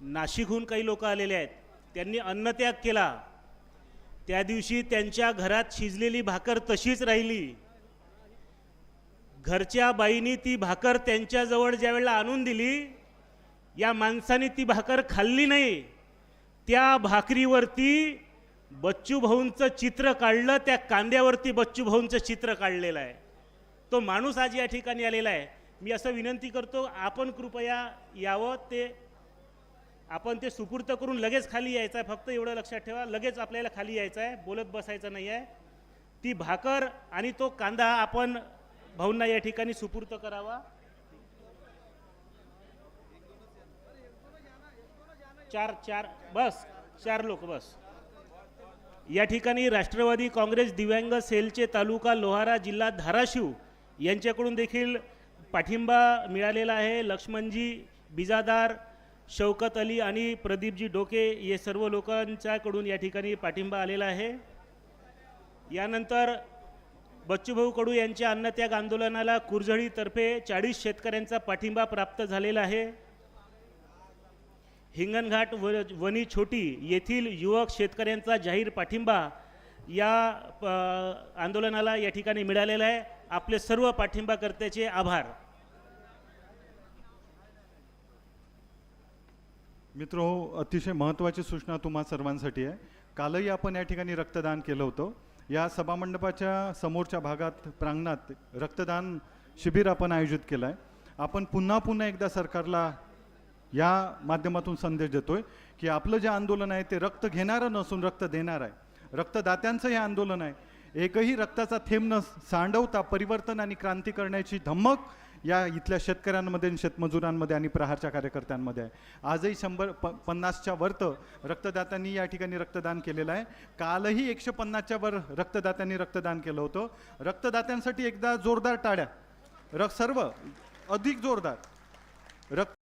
नाशिकहून काही लोक आलेले आहेत. त्यांनी अन्नत्याग केला. त्या दिवशी त्यांच्या घरात शिजलेली भाकर तशीच राहिली. घरच्या बाईनी ती भाकर त्यांच्याजवळ ज्या वेळेला आणून दिली या माणसाने ती भाकर खाल्ली नाही. त्या भाकरीवरती बच्चू भाऊंचं चित्र काढलं त्या कांद्यावरती बच्चू भाऊंचं चित्र काढलेलं आहे. तो माणूस आज या ठिकाणी आलेला आहे. मी असं विनंती करतो आपण कृपया यावं ते आपण ते सुपूर्त करून लगेच खाली यायचं आहे. फक्त एवढं लक्षात ठेवा लगेच आपल्याला खाली यायचं आहे बोलत बसायचं नाही आहे. ती भाकर आणि तो कांदा आपण भाऊंना या ठिकाणी सुपूर्त करावा. चार चार बस चार लोक बस. या ठिकाणी राष्ट्रवादी काँग्रेस दिव्यांग सेलचे तालुका लोहारा जिल्हा धाराशिव यांच्याकडून देखील पाठिंबा मिळालेला आहे. लक्ष्मणजी बिजादार शौकत अली आणि प्रदीपजी डोके हे सर्व लोकांच्याकडून या ठिकाणी पाठिंबा आलेला आहे. यानंतर बच्चूभाऊ कडू यांच्या अन्नत्याग आंदोलनाला कुरझडीतर्फे चाळीस शेतकऱ्यांचा पाठिंबा प्राप्त झालेला आहे. हिंगणघाट व वनी छोटी येथील युवक शेतकऱ्यांचा जाहीर पाठिंबा या प, आंदोलनाला या ठिकाणी मिळालेला आहे. आपले सर्व पाठिंबाकर्त्याचे आभार. मित्र हो अतिशय महत्त्वाची सूचना तुम्हा सर्वांसाठी आहे. कालही आपण या ठिकाणी रक्तदान केलं होतं. या सभामंडपाच्या समोरच्या भागात प्रांगणात रक्तदान शिबिर आपण आयोजित केलं आहे आपण पुन्हा पुन्हा एकदा सरकारला या माध्यमातून संदेश देतोय की आपलं जे आंदोलन आहे ते रक्त घेणारं नसून रक्त देणार आहे. रक्तदात्यांचं हे आंदोलन आहे. एकही रक्ताचा थेंब न सांडवता परिवर्तन आणि क्रांती करण्याची धमक या इथल्या शेतकऱ्यांमध्ये शेतमजुरांमध्ये आणि प्रहारच्या कार्यकर्त्यांमध्ये आहे. आजही शंभर प पन्नासच्या वर्त रक्तदात्यांनी या ठिकाणी रक्तदान केलेलं आहे. कालही एकशे पन्नासच्या वर रक्तदात्यांनी रक्तदान केलं होतं. रक्तदात्यांसाठी एकदा जोरदार टाळ्या. र सर्व. अधिक जोरदार. रक्त